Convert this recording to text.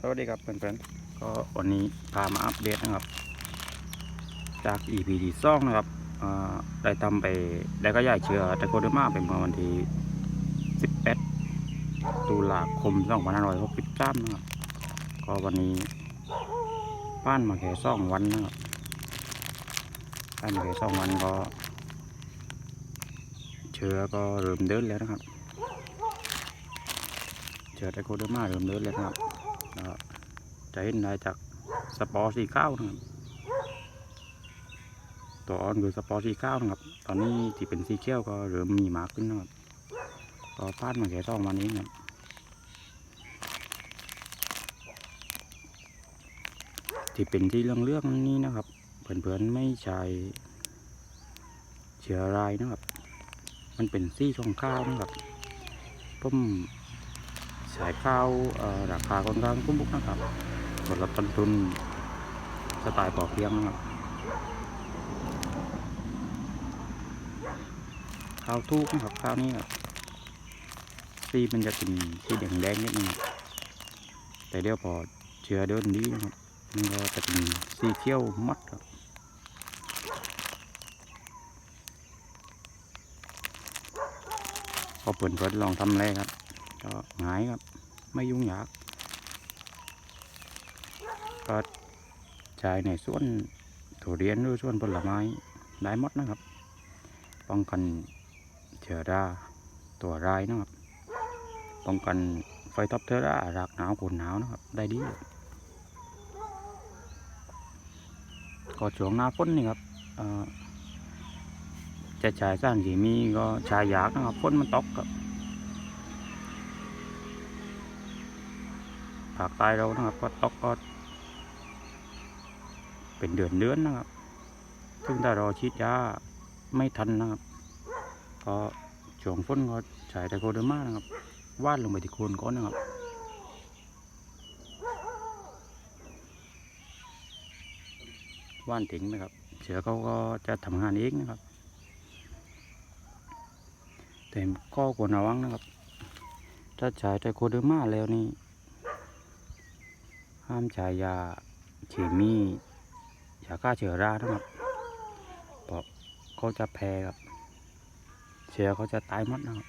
สวัสดีครับเพื่อนๆก็วันนี้พามาอัปเดตนะครับ จาก EP ที่สองนะครับได้ทำไปได้ก็ย้ายเชื้อแต่โคเดอร์มาไปเมื่อวันที่ 11 ตุลาคม 2563 นะครับ ก็วันนี้ป้านมาแค่สองวันนะครับป้านมาแค่สองวันก็ เชื้อก็เริ่มเดินแล้วนะครับ เชื้อไตโคเดอร์มาเริ่มเดินแล้วนะครับ ก็จะเห็นได้จากสปอร์สีข้าวนะครับตัวอ่อนคือสปอร์สีข้าวนะครับ ตอนนี้ที่เป็นสีเขียวก็เริ่มมีหมากขึ้นนะครับก็พลาดมาแค่สองวันนี้นะครับที่เป็นที่เรื่องเรื่องนี้นะครับเพื่อนๆไม่ใช่เชื้อรายนะครับ มันเป็นสีช่องข้าวนะครับผม สายข้าวราคาค่อนข้างคุ้มบุกนะครับลดลดต้นทุนสไตล์ปอเพียงนะครับข้าวทุกนะครับข้าวนี้ครับสีมันจะเป็นสีแดงแดงนิดนึงแต่เดี๋ยวพอเชื้อเดินดีนะครับมันก็จะเป็นสีเขียวมัดครับพอเปิดเปิดลองทำแรกครับ ก็ง่ายครับ ไม่ยุ่งยากก็ใช้ในส่วนทุเรียนหรือส่วนผลไม้ได้หมดนะครับ ป้องกันเชื้อราตัวร้ายนะครับ ป้องกันไฟท็อปเทอร่ารากหนาวฝนหนาวนะครับ ได้ดีก็ช่วงหน้าฝนนี่ครับเอ่อจะใช้สารเคมีก็ใช้ยากนะครับฝนมันตกครับ ภาคใต้เรานะครับก็ตกก็เป็นเดือนเดือนนะครับ ซึ่งถ้าเราฉีดยาไม่ทันนะครับก็ช่วงฝนก็ใช้ไตรโคเดอร์มานะครับ วาดลงไปที่โคนก้อนนะครับว่านทิ้งนะครับ เสือเขาก็จะทำงานเองนะครับ แต่ก็ควรระวังนะครับ ถ้าใช้ไตรโคเดอร์มาแล้วนี่ ห้ามใช้ยาเคมียาฆ่าเชื้อรานะครับเพราะเขาจะแพ้ครับ เชื้อเขาจะตายหมดนะครับ